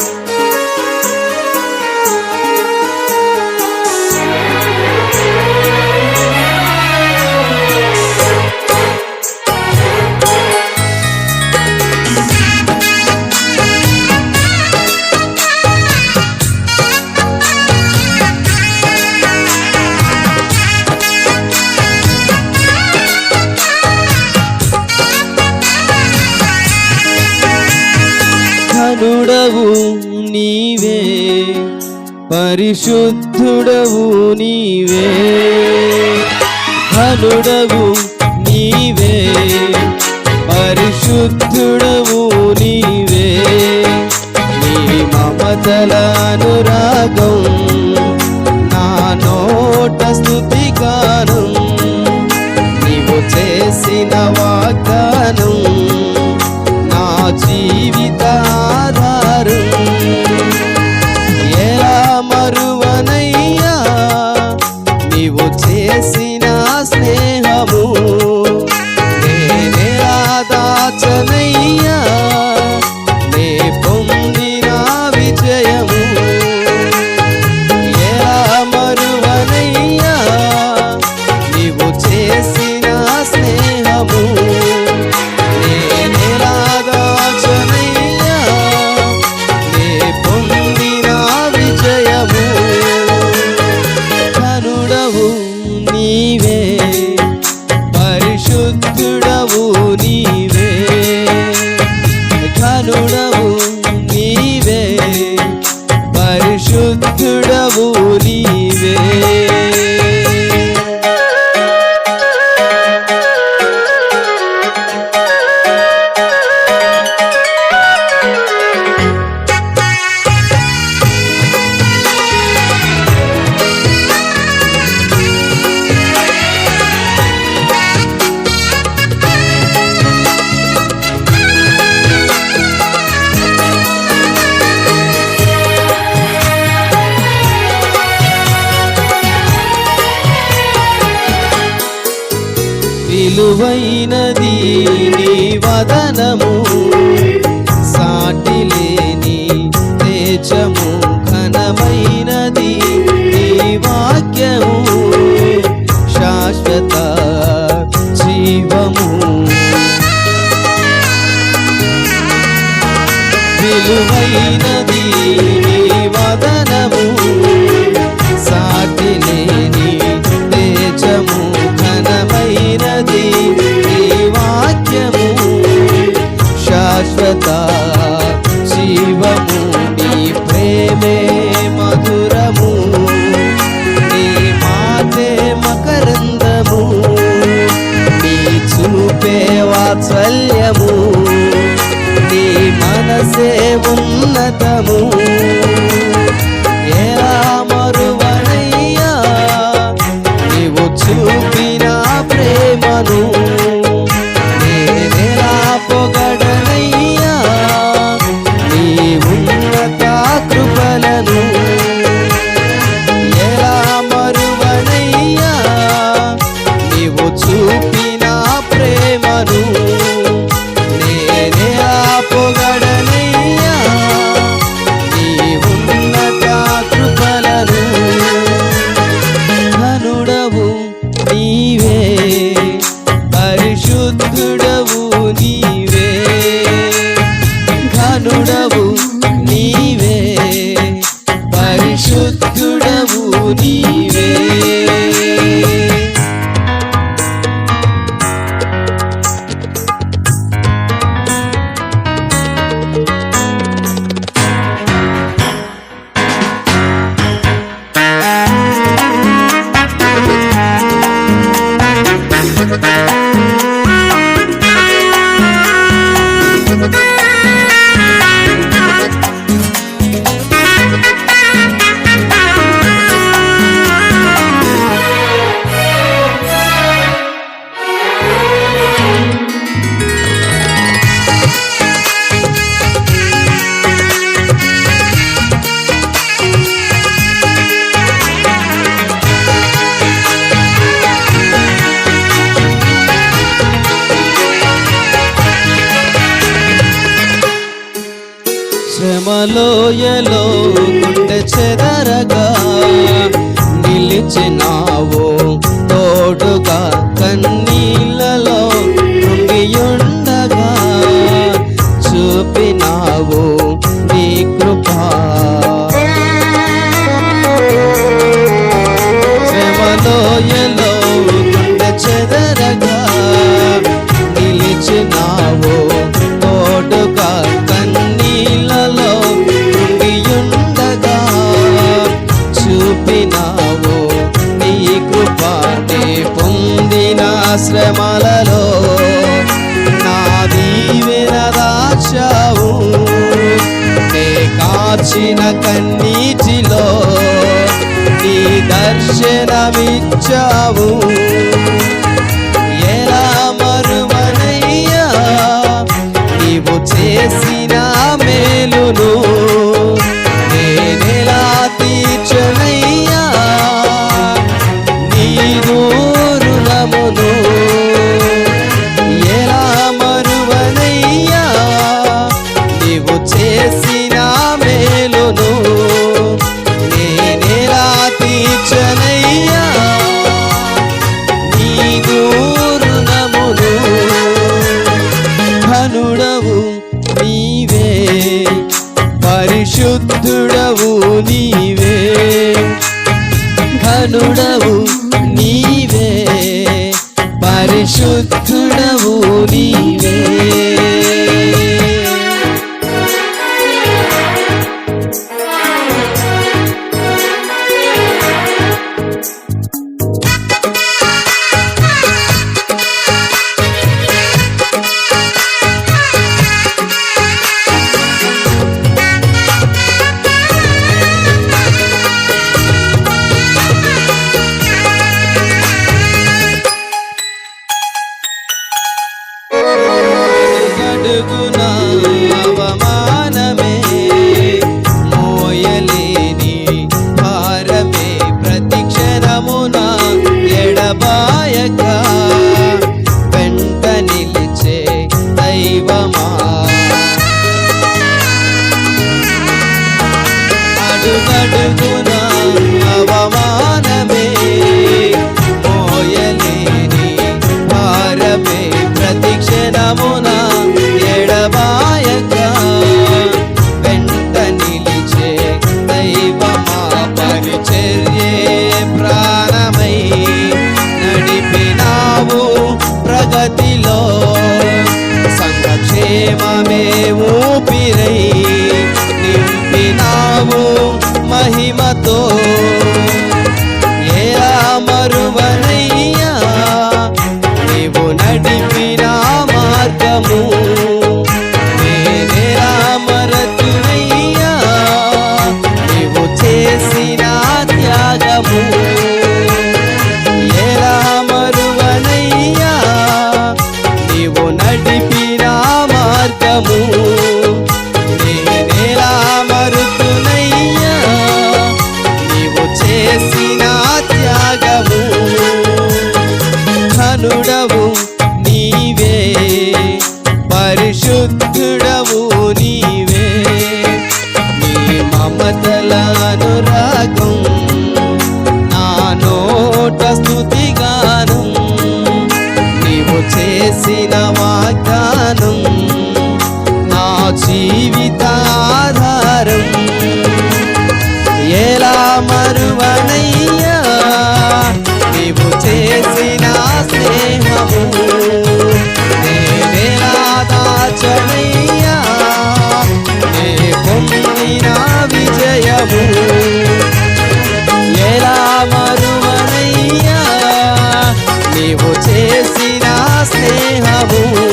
Peace. ఘనుడవు నీవే. పరిశుద్ధుడవు నీవే. ఘనుడవు నీవే. పరిశుద్ధుడవు నీవే. నీ మమతల అనురాగం నా నోట స్థుతి కాను నీవు చేసినవా విలువైనది నీ వదనము. సాటి లేని తేజము ఘనమైనది నీ వాక్యము. శాశ్వత జీవము. విలువైనది నీ వదనము. సాటి లేని లోయలో గుండె చెదరగా నిలిచినావు కన్నీటిలో నీ దర్శనమిచ్చావు. ఎలా మరువనయ్యా నీవు చేసి పరిశుద్ధుడవు నీవే ఘనుడవు గతిలో సంగక్షేమే ఊపిరై నింపినావు మహిమతో. మరువనయ్యా నీవు నడిపిన మార్గము amor.